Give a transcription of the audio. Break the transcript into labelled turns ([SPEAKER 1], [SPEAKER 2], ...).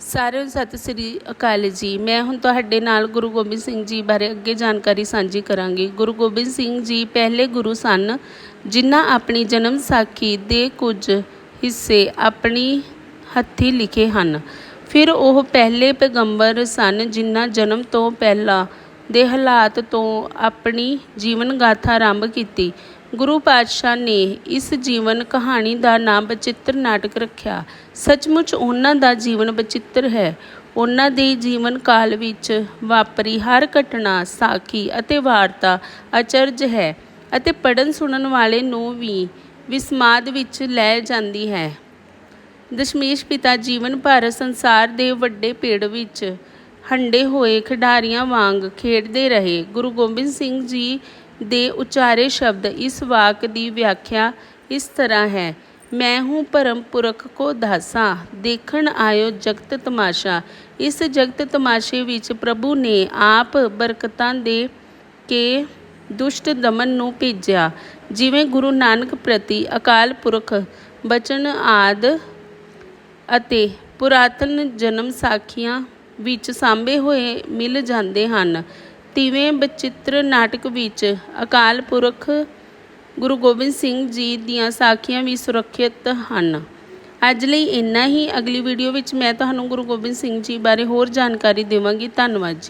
[SPEAKER 1] ਸਾਰਿਆਂ ਨੂੰ ਸਤਿ ਸ੍ਰੀ ਅਕਾਲ ਜੀ। ਮੈਂ ਹੁਣ ਤੁਹਾਡੇ ਨਾਲ ਗੁਰੂ ਗੋਬਿੰਦ ਸਿੰਘ ਜੀ ਬਾਰੇ ਅੱਗੇ ਜਾਣਕਾਰੀ ਸਾਂਝੀ ਕਰਾਂਗੀ। ਗੁਰੂ ਗੋਬਿੰਦ ਸਿੰਘ ਜੀ ਪਹਿਲੇ ਗੁਰੂ ਸਨ, ਜਿਨ੍ਹਾਂ ਆਪਣੀ ਜਨਮ ਸਾਖੀ ਦੇ ਕੁਝ ਹਿੱਸੇ ਆਪਣੀ ਹੱਥੀਂ ਲਿਖੇ ਹਨ। ਫਿਰ ਉਹ ਪਹਿਲੇ ਪੈਗੰਬਰ ਸਨ, ਜਿਨ੍ਹਾਂ ਜਨਮ ਤੋਂ ਪਹਿਲਾਂ ਦੇ ਹਾਲਾਤ ਤੋਂ ਆਪਣੀ ਜੀਵਨ ਗਾਥਾ ਆਰੰਭ ਕੀਤੀ। ਗੁਰੂ ਪਾਤਸ਼ਾਹ ਨੇ ਇਸ ਜੀਵਨ ਕਹਾਣੀ ਦਾ ਨਾਮ ਬਚਿੱਤਰ ਨਾਟਕ ਰੱਖਿਆ। ਸੱਚਮੁੱਚ ਉਹਨਾਂ ਦਾ ਜੀਵਨ ਬਚਿੱਤਰ ਹੈ। ਉਹਨਾਂ ਦੇ ਜੀਵਨ ਕਾਲ ਵਿੱਚ ਵਾਪਰੀ ਹਰ ਘਟਨਾ, ਸਾਖੀ ਅਤੇ ਵਾਰਤਾ ਅਚਰਜ ਹੈ ਅਤੇ ਪੜਨ ਸੁਣਨ ਵਾਲੇ ਨੂੰ ਵੀ ਵਿਸਮਾਦ ਵਿੱਚ ਲੈ ਜਾਂਦੀ ਹੈ। ਦਸ਼ਮੇਸ਼ ਪਿਤਾ ਜੀਵਨ ਭਰ ਸੰਸਾਰ ਦੇ ਵੱਡੇ ਪੇੜ ਵਿੱਚ ਹੰਡੇ ਹੋਏ ਖਿਡਾਰੀਆਂ ਵਾਂਗ ਖੇਡਦੇ ਰਹੇ। ਗੁਰੂ ਗੋਬਿੰਦ ਸਿੰਘ ਜੀ ਦੇ ਉਚਾਰੇ ਸ਼ਬਦ ਇਸ ਵਾਕ ਦੀ ਵਿਆਖਿਆ ਇਸ ਤਰ੍ਹਾਂ ਹੈ, ਮੈਂ ਹੂੰ ਭਰਮ ਪੁਰਖ ਕੋ ਦਾਸਾ, ਦੇਖਣ ਆਇਓ ਜਗਤ ਤਮਾਸ਼ਾ। ਇਸ ਜਗਤ ਤਮਾਸ਼ੇ ਵਿੱਚ ਪ੍ਰਭੂ ਨੇ ਆਪ ਬਰਕਤਾਂ ਦੇ ਕੇ ਦੁਸ਼ਟ ਦਮਨ ਨੂੰ ਭੇਜਿਆ। ਜਿਵੇਂ ਗੁਰੂ ਨਾਨਕ ਪ੍ਰਤੀ ਅਕਾਲ ਪੁਰਖ, ਬਚਨ ਆਦ ਅਤੇ ਪੁਰਾਤਨ ਜਨਮ ਸਾਖੀਆਂ ਵਿੱਚ ਸਾਂਭੇ ਹੋਏ ਮਿਲ ਜਾਂਦੇ ਹਨ। ਤਿਵੇਂ ਬਚਿੱਤਰ ਨਾਟਕ ਵਿੱਚ ਅਕਾਲ ਪੁਰਖ ਗੁਰੂ ਗੋਬਿੰਦ ਸਿੰਘ ਜੀ ਦੀਆਂ ਸਾਖੀਆਂ ਵੀ ਸੁਰੱਖਿਅਤ ਹਨ। ਅੱਜ ਲਈ ਇੰਨਾ ਹੀ। ਅਗਲੀ ਵੀਡੀਓ ਵਿੱਚ ਮੈਂ ਤੁਹਾਨੂੰ ਗੁਰੂ ਗੋਬਿੰਦ ਸਿੰਘ ਜੀ ਬਾਰੇ ਹੋਰ ਜਾਣਕਾਰੀ ਦੇਵਾਂਗੀ। ਧੰਨਵਾਦ ਜੀ।